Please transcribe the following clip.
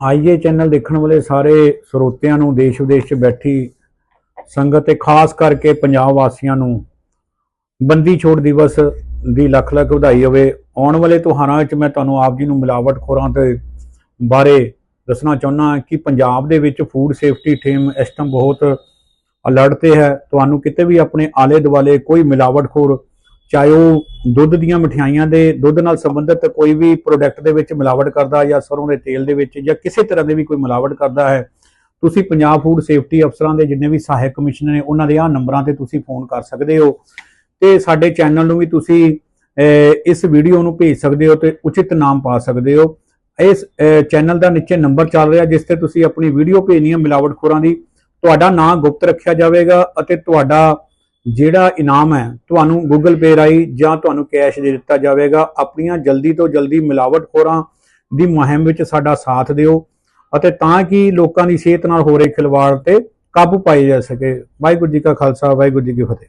ਆਈਏ ਚੈਨਲ ਦੇਖਣ ਵਾਲੇ ਸਾਰੇ ਸਰੋਤਿਆਂ ਨੂੰ ਦੇਸ਼ ਵਿਦੇਸ਼ 'ਚ ਬੈਠੀ ਸੰਗਤ ਤੇ ਖਾਸ ਕਰਕੇ ਪੰਜਾਬ ਵਾਸੀਆਂ ਨੂੰ ਬੰਦੀ ਛੋੜ ਦਿਵਸ ਦੀ ਲੱਖ ਲੱਖ ਵਧਾਈ ਹੋਵੇ। ਆਉਣ ਵਾਲੇ ਤਿਉਹਾਰਾਂ ਵਿੱਚ ਮੈਂ ਤੁਹਾਨੂੰ ਆਪ ਜੀ ਨੂੰ ਮਿਲਾਵਟਖੋਰਾਂ ਤੇ ਬਾਰੇ ਦੱਸਣਾ ਚਾਹੁੰਦਾ ਕਿ ਪੰਜਾਬ ਦੇ ਵਿੱਚ ਫੂਡ ਸੇਫਟੀ ਟੀਮ ਇਸ ਟਾਈਮ ਬਹੁਤ ਅਲਰਟ ਤੇ ਹੈ। ਤੁਹਾਨੂੰ ਕਿਤੇ ਵੀ ਆਪਣੇ ਆਲੇ ਦੁਆਲੇ ਕੋਈ ਮਿਲਾਵਟਖੋਰ ਚਾਹੇ ਉਹ ਦੁੱਧ ਦੀਆਂ ਮਠਿਆਈਆਂ ਦੇ ਦੁੱਧ ਨਾਲ ਸੰਬੰਧਿਤ ਕੋਈ ਵੀ ਪ੍ਰੋਡਕਟ ਦੇ ਵਿੱਚ ਮਿਲਾਵਟ ਕਰਦਾ ਜਾਂ ਸਰੋਂ ਦੇ ਤੇਲ ਦੇ ਵਿੱਚ ਜਾਂ ਕਿਸੇ ਤਰ੍ਹਾਂ ਦੇ ਵੀ ਕੋਈ ਮਿਲਾਵਟ ਕਰਦਾ ਹੈ, ਤੁਸੀਂ ਪੰਜਾਬ ਫੂਡ ਸੇਫਟੀ ਅਫਸਰਾਂ ਦੇ ਜਿੰਨੇ ਵੀ ਸਹਾਇਕ ਕਮਿਸ਼ਨਰ ਨੇ, ਉਹਨਾਂ ਦੇ ਆ ਨੰਬਰਾਂ ਤੇ ਤੁਸੀਂ ਫੋਨ ਕਰ ਸਕਦੇ ਹੋ ਤੇ ਸਾਡੇ ਚੈਨਲ ਨੂੰ ਵੀ ਤੁਸੀਂ ਇਸ ਵੀਡੀਓ ਨੂੰ ਭੇਜ ਸਕਦੇ ਹੋ ਤੇ ਉਚਿਤ ਨਾਮ ਪਾ ਸਕਦੇ ਹੋ। ਇਸ ਚੈਨਲ ਦਾ ਨੀਚੇ ਨੰਬਰ ਚੱਲ ਰਿਹਾ, ਜਿਸ ਤੇ ਤੁਸੀਂ ਆਪਣੀ ਵੀਡੀਓ ਭੇਜਣੀ ਹੈ ਮਿਲਾਵਟਖੋਰਾਂ ਦੀ। ਤੁਹਾਡਾ ਨਾਮ ਗੁਪਤ ਰੱਖਿਆ ਜਾਵੇਗਾ ਅਤੇ ਤੁਹਾਡਾ ਜਿਹੜਾ ਇਨਾਮ ਹੈ, ਤੁਹਾਨੂੰ ਗੂਗਲ ਪੇ ਰਾਹੀਂ ਜਾਂ ਤੁਹਾਨੂੰ ਕੈਸ਼ ਦੇ ਦਿੱਤਾ ਜਾਵੇਗਾ। ਆਪਣੀਆਂ ਜਲਦੀ ਤੋਂ ਜਲਦੀ ਮਿਲਾਵਟਖੋਰਾਂ ਦੀ ਮੁਹਿੰਮ ਵਿੱਚ ਸਾਡਾ ਸਾਥ ਦਿਓ ਅਤੇ ਤਾਂ ਕਿ ਲੋਕਾਂ ਦੀ ਸਿਹਤ ਨਾਲ ਹੋ ਰਹੇ ਖਿਲਵਾੜ ਤੇ ਕਾਬੂ ਪਾਇਆ ਜਾ ਸਕੇ। ਵਾਹਿਗੁਰੂ ਜੀ ਕਾ ਖਾਲਸਾ, ਵਾਹਿਗੁਰੂ ਜੀ ਕੀ ਫਤਿਹ।